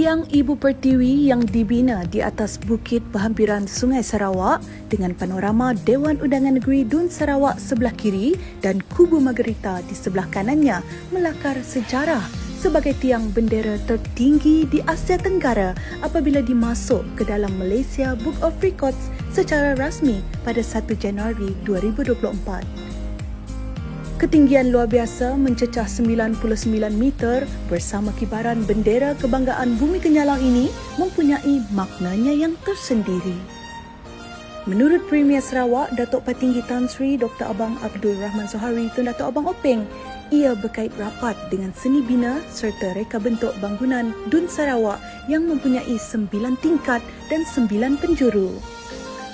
Tiang Ibu Pertiwi yang dibina di atas bukit berhampiran Sungai Sarawak dengan panorama Dewan Undangan Negeri Dun Sarawak sebelah kiri dan Kubu Margarita di sebelah kanannya melakar sejarah sebagai tiang bendera tertinggi di Asia Tenggara apabila dimasuk ke dalam Malaysia Book of Records secara rasmi pada 1 Januari 2024. Ketinggian luar biasa mencecah 99 meter bersama kibaran bendera kebanggaan Bumi Kenyalang ini mempunyai maknanya yang tersendiri. Menurut Premier Sarawak, Datuk Patinggi Tan Sri Dr. Abang Abdul Rahman Sohari Tun Datuk Abang Openg, ia berkait rapat dengan seni bina serta reka bentuk bangunan Dun Sarawak yang mempunyai sembilan tingkat dan sembilan penjuru.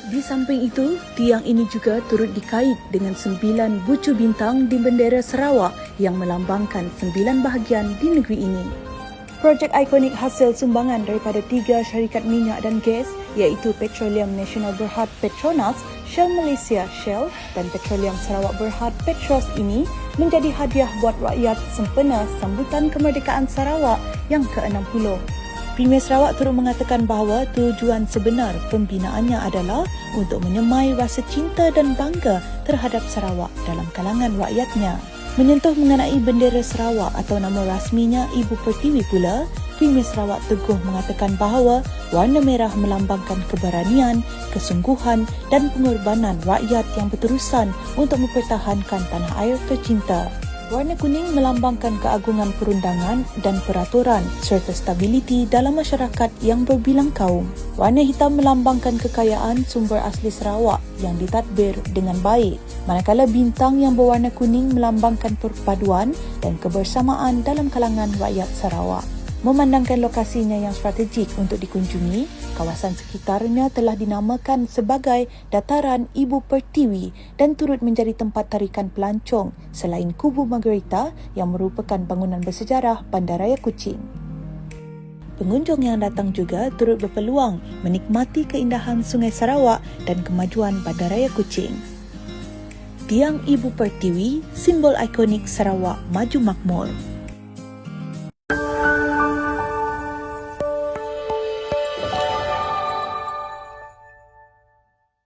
Di samping itu, tiang ini juga turut dikait dengan sembilan bucu bintang di bendera Sarawak yang melambangkan sembilan bahagian di negeri ini. Projek ikonik hasil sumbangan daripada tiga syarikat minyak dan gas iaitu Petroleum Nasional Berhad Petronas, Shell Malaysia Shell dan Petroleum Sarawak Berhad Petros ini menjadi hadiah buat rakyat sempena sambutan kemerdekaan Sarawak yang ke-60. Premier Sarawak turut mengatakan bahawa tujuan sebenar pembinaannya adalah untuk menyemai rasa cinta dan bangga terhadap Sarawak dalam kalangan rakyatnya. Menyentuh mengenai bendera Sarawak atau nama rasminya Ibu Pertiwi pula, Premier Sarawak teguh mengatakan bahawa warna merah melambangkan keberanian, kesungguhan dan pengorbanan rakyat yang berterusan untuk mempertahankan tanah air tercinta. Warna kuning melambangkan keagungan perundangan dan peraturan serta stabiliti dalam masyarakat yang berbilang kaum. Warna hitam melambangkan kekayaan sumber asli Sarawak yang ditadbir dengan baik. Manakala bintang yang berwarna kuning melambangkan perpaduan dan kebersamaan dalam kalangan rakyat Sarawak. Memandangkan lokasinya yang strategik untuk dikunjungi, kawasan sekitarnya telah dinamakan sebagai Dataran Ibu Pertiwi dan turut menjadi tempat tarikan pelancong selain Kubu Margarita yang merupakan bangunan bersejarah Bandaraya Kuching. Pengunjung yang datang juga turut berpeluang menikmati keindahan Sungai Sarawak dan kemajuan Bandaraya Kuching. Tiang Ibu Pertiwi, simbol ikonik Sarawak maju makmur.